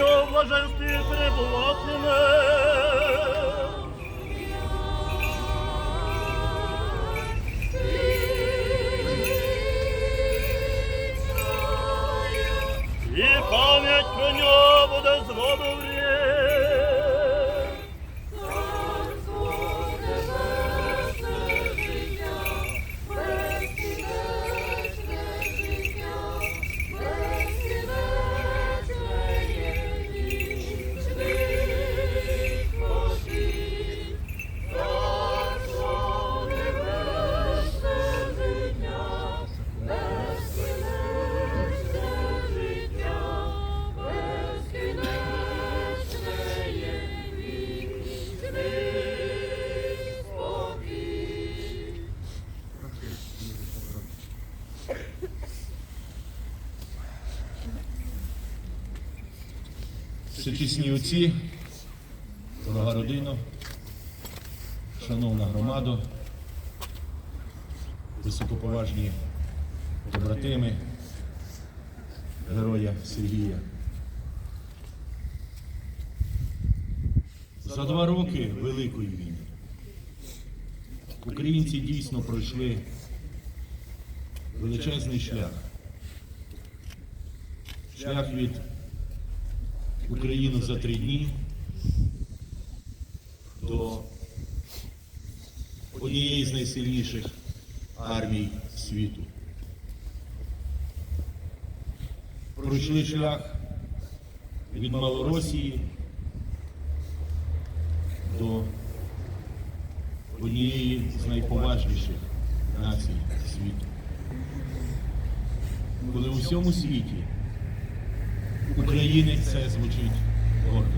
в блаженстві перебуватиме. І пам'ять про нього буде з в отці, дорога родина, шановна громада, високоповажні побратими, героя Сергія. За два роки Великої війни українці дійсно пройшли величезний шлях. Шлях від Україну за три дні до однієї з найсильніших армій світу. Пройшли шлях від Малоросії до однієї з найповажніших націй світу. Коли у всьому світі Українець це звучить гордо.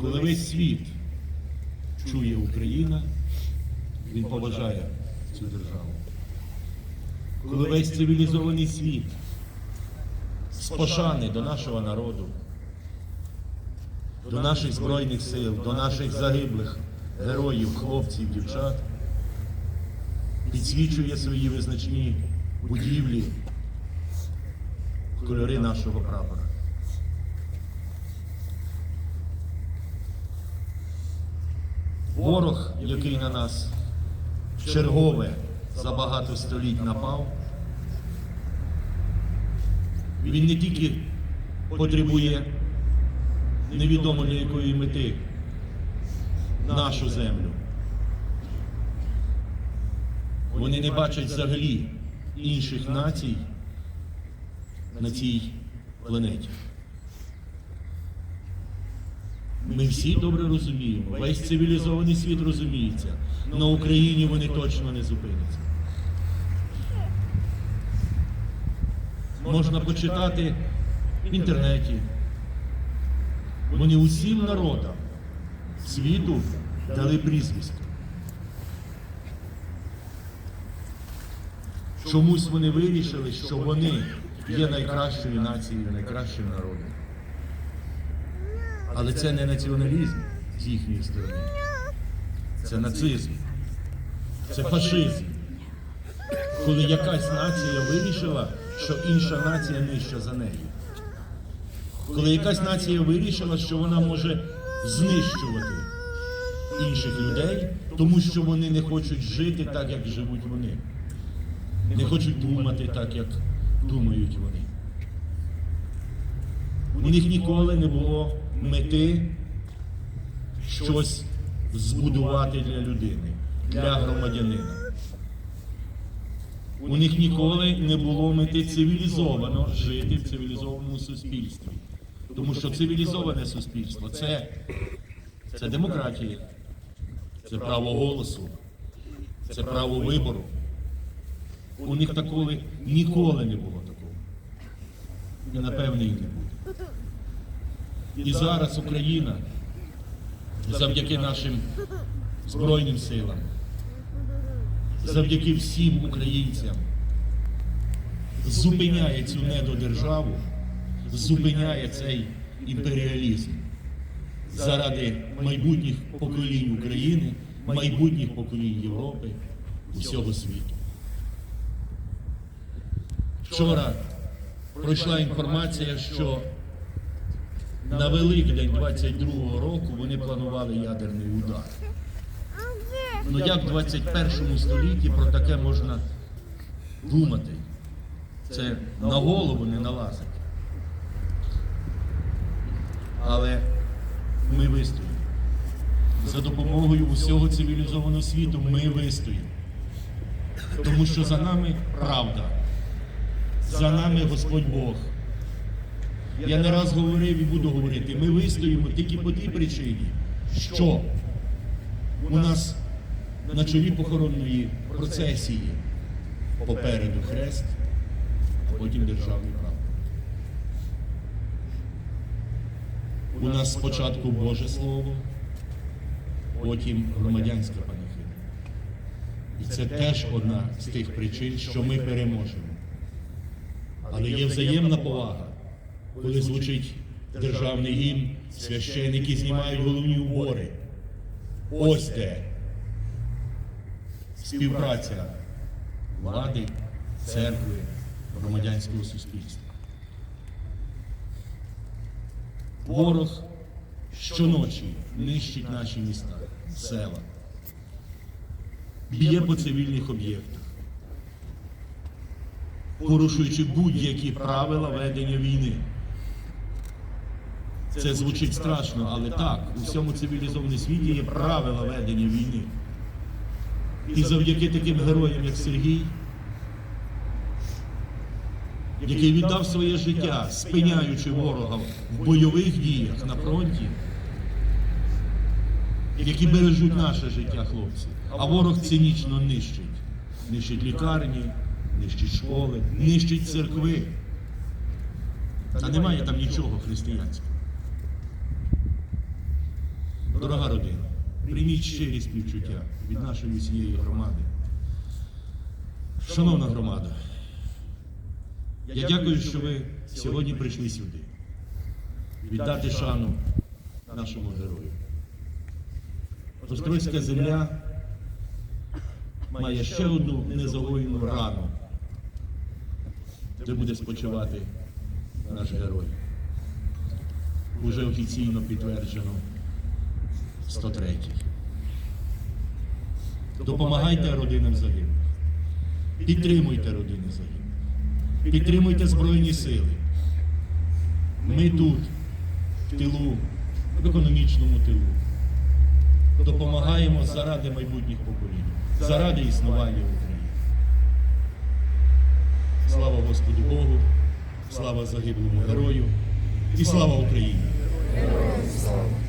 Коли весь світ чує Україна, він поважає цю державу. Коли весь цивілізований світ з пошани до нашого народу, до наших Збройних сил, до наших загиблих героїв, хлопців, дівчат, підсвічує свої визначні будівлі, кольори нашого прапора. Ворог, який на нас чергове за багато століть напав, він не тільки потребує невідомо для якої мети нашу землю. Вони не бачать взагалі інших націй на цій планеті. Ми всі добре розуміємо, весь цивілізований світ розуміється. На Україні вони точно не зупиняться. Можна почитати в інтернеті. Вони усім народам світу дали прізвисько. Чомусь вони вирішили, що вони є найкращою нацією, найкращим народом. Але це не націоналізм з їхньої сторони. Це нацизм, це фашизм. Коли якась нація вирішила, що інша нація нижча за неї. Коли якась нація вирішила, що вона може знищувати інших людей, тому що вони не хочуть жити так, як живуть вони. Не хочуть думати так, як думають вони. У них ніколи не було мети щось збудувати для людини, для громадянина. У них ніколи не було мети цивілізовано жити в цивілізованому суспільстві. Тому що цивілізоване суспільство це, це демократія, це право голосу, це право вибору. У них такого ніколи не було такого. І напевне і не буде. І зараз Україна завдяки нашим Збройним силам, завдяки всім українцям зупиняє цю недодержаву, зупиняє цей імперіалізм заради майбутніх поколінь України, майбутніх поколінь Європи, усього світу. Вчора пройшла інформація, що на Великдень 22-го року вони планували ядерний удар. Ну як в 21 столітті про таке можна думати? Це на голову не налазить. Але ми вистоїмо. За допомогою усього цивілізованого світу ми вистоїмо. Тому що за нами правда. За нами Господь Бог. Я не раз говорив і буду говорити, ми вистоїмо тільки по тій причині, що у нас на чолі похоронної процесії попереду хрест, а потім державний прапор. У нас спочатку Боже Слово, потім громадянська панахида. І це теж одна з тих причин, що ми переможемо. Але є взаємна повага, коли звучить державний гімн, священники знімають головні убори. Ось де співпраця влади, церкви, громадянського суспільства. Ворог щоночі нищить наші міста, села, б'є по цивільних об'єктах, порушуючи будь-які правила ведення війни. Це звучить страшно, але так, у всьому цивілізованому світі є правила ведення війни. І завдяки таким героям, як Сергій, який віддав своє життя, спиняючи ворога в бойових діях на фронті, які бережуть наше життя, хлопці. А ворог цинічно нищить. Нищить лікарні, нищить школи, нищить церкви. Та немає там нічого християнського. Дорога родина, прийміть щирі співчуття від нашої всієї громади. Шановна громада, я дякую, що ви сьогодні прийшли сюди. Віддати шану нашому герою. Острозька земля має ще одну незагоєну рану, де буде спочивати наш герой. Уже офіційно підтверджено 103. Допомагайте родинам загиблих. Підтримуйте родини загиблих. Підтримуйте Збройні Сили. Ми тут, в тилу, в економічному тилу. Допомагаємо заради майбутніх поколінь, заради існування України. Слава Господу Богу, слава загиблому герою і слава Україні! Героям слава!